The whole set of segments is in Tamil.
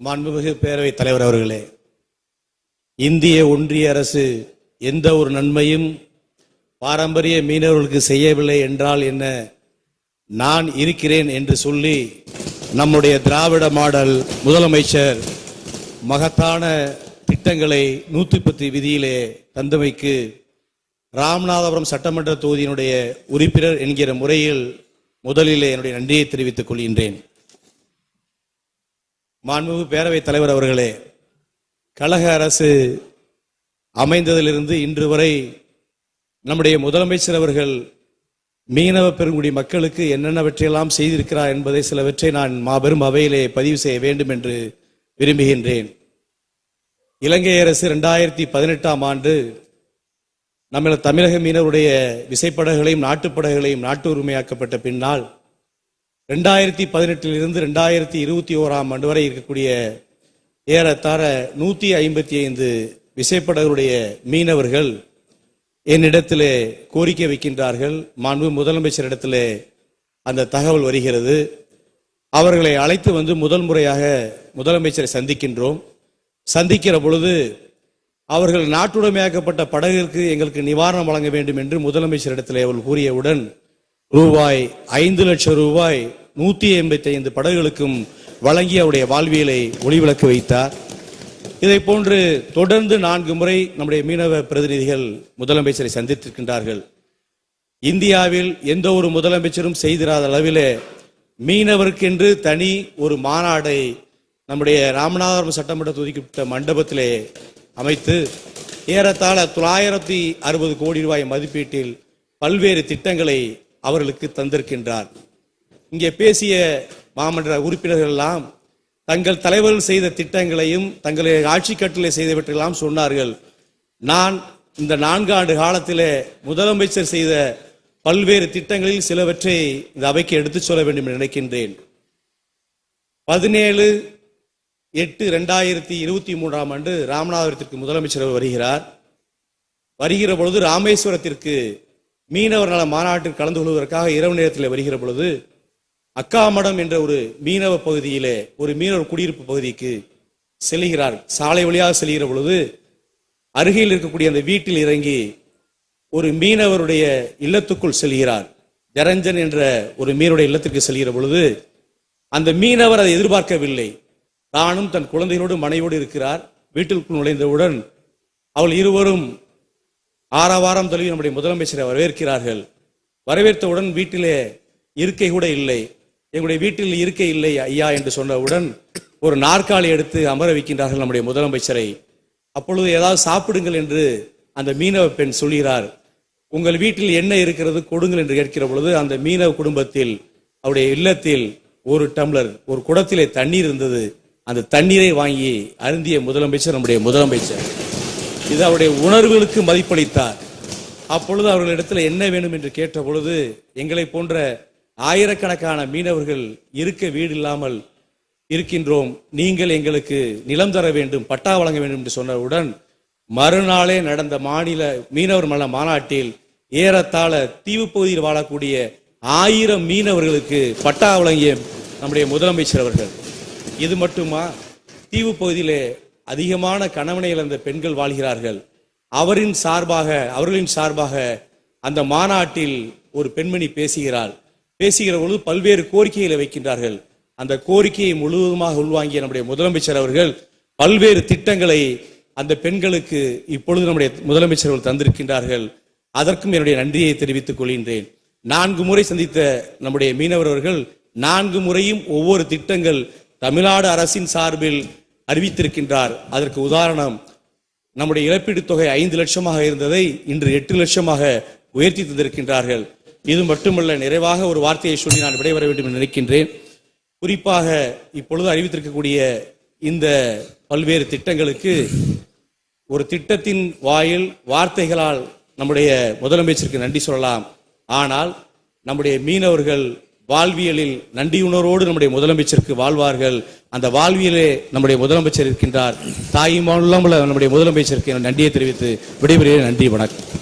மாண்புமிகு பேரவைத் தலைவர் அவர்களே இந்திய ஒன்றிய அரசு எந்த ஒரு நன்மையும் பாரம்பரிய மீனவர்களுக்கு செய்யவில்லை என்றால் என்ன? நான் இருக்கிறேன் என்று சொல்லி நம்முடைய திராவிட மாடல் முதலமைச்சர் மகத்தான திட்டங்களை நூத்தி பத்து விதியிலே தந்தமைக்கு ராமநாதபுரம் சட்டமன்ற தொகுதியினுடைய உறுப்பினர் என்கிற முறையில் முதலிலே என்னுடைய நன்றியை தெரிவித்துக் கொள்கின்றேன். மாண்புமிகு பேரவைத் தலைவர் அவர்களே கழக அரசு அமைந்ததிலிருந்து இன்று வரை நம்முடைய முதலமைச்சர் அவர்கள் மீனவ பெருங்குடி மக்களுக்கு என்னென்னவற்றையெல்லாம் செய்திருக்கிறார் என்பதை சிலவற்றை நான் மாபெரும் அவையிலே பதிவு செய்ய வேண்டும் என்று விரும்புகின்றேன். இலங்கை அரசு ரெண்டாயிரத்தி பதினெட்டாம் ஆண்டு நம்ம தமிழக மீனவருடைய விசைப்படகுகளையும் நாட்டுப்படகுகளையும் நாட்டு உரிமையாக்கப்பட்ட பின்னால் ரெண்டாயிரத்தி பதினெட்டிலிருந்து ரெண்டாயிரத்தி இருபத்தி ஓராம் ஆண்டு வரை இருக்கக்கூடிய ஏறத்தாழ நூற்றி ஐம்பத்தி ஐந்து விசைப்படகுடைய மீனவர்கள் என்னிடத்திலே கோரிக்கை வைக்கின்றார்கள். மாண்பு முதலமைச்சரிடத்திலே அந்த தகவல் வருகிறது. அவர்களை அழைத்து வந்து முதல் முறையாக முதலமைச்சரை சந்திக்கின்றோம். சந்திக்கிற பொழுது அவர்கள் நாட்டுடைமையாக்கப்பட்ட படகிற்கு எங்களுக்கு நிவாரணம் வழங்க வேண்டும் என்று முதலமைச்சரிடத்தில் அவர்கள் கூறியவுடன் ரூபாய் ஐந்து லட்சம் ரூபாய் நூத்தி எண்பத்தி ஐந்து படகுகளுக்கும் வழங்கி அவருடைய வாழ்வியலை ஒளிவிளக்கு வைத்தார். இதை போன்று தொடர்ந்து நான்கு முறை நம்முடைய மீனவ பிரதிநிதிகள் முதலமைச்சரை சந்தித்திருக்கின்றார்கள். இந்தியாவில் எந்த ஒரு முதலமைச்சரும் செய்திராத அளவிலே மீனவருக்கென்று தனி ஒரு மாநாடை நம்முடைய ராமநாதபுரம் சட்டமன்ற தொகுதிக்குட்பட்ட மண்டபத்திலே அமைத்து ஏறத்தாழ தொள்ளாயிரத்தி அறுபது கோடி ரூபாய் மதிப்பீட்டில் பல்வேறு திட்டங்களை அவர்களுக்கு தந்திருக்கின்றார். இங்கே பேசிய மாமன்ற உறுப்பினர்கள் எல்லாம் தங்கள் தலைவர்கள் செய்த திட்டங்களையும் தங்களுடைய ஆட்சி கட்டளை செய்தவற்றையெல்லாம் சொன்னார்கள். நான் இந்த நான்கு ஆண்டு காலத்திலே முதலமைச்சர் செய்த பல்வேறு திட்டங்களில் சிலவற்றை இந்த அவைக்கு எடுத்துச் சொல்ல வேண்டும் என்று நினைக்கின்றேன். பதினேழு எட்டு ரெண்டாயிரத்தி இருபத்தி மூன்றாம் ஆண்டு ராமநாதபுரத்திற்கு முதலமைச்சர் அவர் வருகிறார். வருகிற பொழுது ராமேஸ்வரத்திற்கு மீனவர் நல மாநாட்டில் கலந்து கொள்வதற்காக இரவு நேரத்தில் வருகிற பொழுது அக்காமடம் என்ற ஒரு மீனவ பகுதியிலே ஒரு மீனவர் குடியிருப்பு பகுதிக்கு செல்கிறார். சாலை வழியாக செல்கிற பொழுது அருகில் இருக்கக்கூடிய அந்த வீட்டில் இறங்கி ஒரு மீனவருடைய இல்லத்துக்குள் செல்கிறார். ஜரஞ்சன் என்ற ஒரு மீனுடைய இல்லத்திற்கு செல்கிற பொழுது அந்த மீனவர் அதை எதிர்பார்க்கவில்லை. தானும் தன் குழந்தைகளோடு மனைவோடு இருக்கிறார். வீட்டிற்குள் நுழைந்தவுடன் அவள் இருவரும் ஆறாவாரம் தழுவி நம்முடைய முதலமைச்சரை வரவேற்கிறார்கள். வரவேற்றவுடன் வீட்டிலே இருக்கை கூட இல்லை. எங்களுடைய வீட்டில் இருக்கை இல்லை ஐயா என்று சொன்னவுடன் ஒரு நாற்காலி எடுத்து அமர வைக்கின்றார்கள் நம்முடைய முதலமைச்சரை. அப்பொழுது ஏதாவது சாப்பிடுங்கள் என்று அந்த மீனவ பெண் சொல்கிறார். உங்கள் வீட்டில் என்ன இருக்கிறது கொடுங்கள் என்று கேட்கிற பொழுது அந்த மீனவ குடும்பத்தில் அவருடைய இல்லத்தில் ஒரு டம்ளர் ஒரு குடத்திலே தண்ணீர் இருந்தது. அந்த தண்ணீரை வாங்கி அருந்திய முதலமைச்சர் நம்முடைய முதலமைச்சர். இது அவருடைய உணர்வுகளுக்கு மதிப்பளித்தார். அப்பொழுது அவர்களிடத்தில் என்ன வேண்டும் என்று கேட்ட பொழுது எங்களை போன்ற ஆயிரக்கணக்கான மீனவர்கள் இருக்க வீடு இல்லாமல் இருக்கின்றோம். நீங்கள் எங்களுக்கு நிலம் தர வேண்டும் பட்டா வழங்க வேண்டும் என்று சொன்னவுடன் மறுநாளே நடந்த மாநில மீனவர் மல மாநாட்டில் ஏறத்தாழ தீவு பகுதியில் வாழக்கூடிய ஆயிரம் மீனவர்களுக்கு பட்டா வழங்கிய நம்முடைய முதலமைச்சர் அவர்கள். இது மட்டுமா? தீவு பகுதியிலே அதிகமான கணவனை இழந்த பெண்கள் வாழ்கிறார்கள். அவரின் சார்பாக அவர்களின் சார்பாக அந்த மாநாட்டில் ஒரு பெண்மணி பேசுகிறாள். பேசுகிற பொழுது பல்வேறு கோரிக்கைகளை வைக்கின்றார்கள். அந்த கோரிக்கையை முழுவதுமாக உள்வாங்கிய நம்முடைய முதலமைச்சர் அவர்கள் பல்வேறு திட்டங்களை அந்த பெண்களுக்கு இப்பொழுது நம்முடைய முதலமைச்சர் அவர்கள் தந்திருக்கின்றார்கள். அதற்கும் என்னுடைய நன்றியை தெரிவித்துக் கொள்கின்றேன். நான்கு முறை சந்தித்த நம்முடைய மீனவர் அவர்கள் நான்கு முறையும் ஒவ்வொரு திட்டங்கள் தமிழ்நாடு அரசின் சார்பில் அறிவித்திருக்கின்றார். அதற்கு உதாரணம் நம்முடைய இழப்பீடு தொகை ஐந்து லட்சமாக இருந்ததை இன்று எட்டு லட்சமாக உயர்த்தி தந்திருக்கின்றார்கள். இது மட்டுமல்ல நிறைவாக ஒரு வார்த்தையை சொல்லி நான் விடைபெற வேண்டும் என்று நினைக்கின்றேன். குறிப்பாக இப்பொழுது அறிவித்திருக்கக்கூடிய இந்த பல்வேறு திட்டங்களுக்கு ஒரு திட்டத்தின் வாயில் வார்த்தைகளால் நம்முடைய முதலமைச்சருக்கு நன்றி சொல்லலாம். ஆனால் நம்முடைய மீனவர்கள் வாழ்வியலில் நன்றியுணர்வோடு நம்முடைய முதலமைச்சருக்கு வாழ்வார்கள். அந்த வாழ்வியலே நம்முடைய முதலமைச்சர் இருக்கின்றார். தாயுமானுள்ள நம்முடைய முதலமைச்சருக்கு நன்றியை தெரிவித்து விடைபெறுகிறேன். நன்றி வணக்கம்.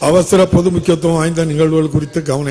அவசர பொது முக்கியத்துவம் வாய்ந்த நிகழ்வுகள் குறித்து கவனம்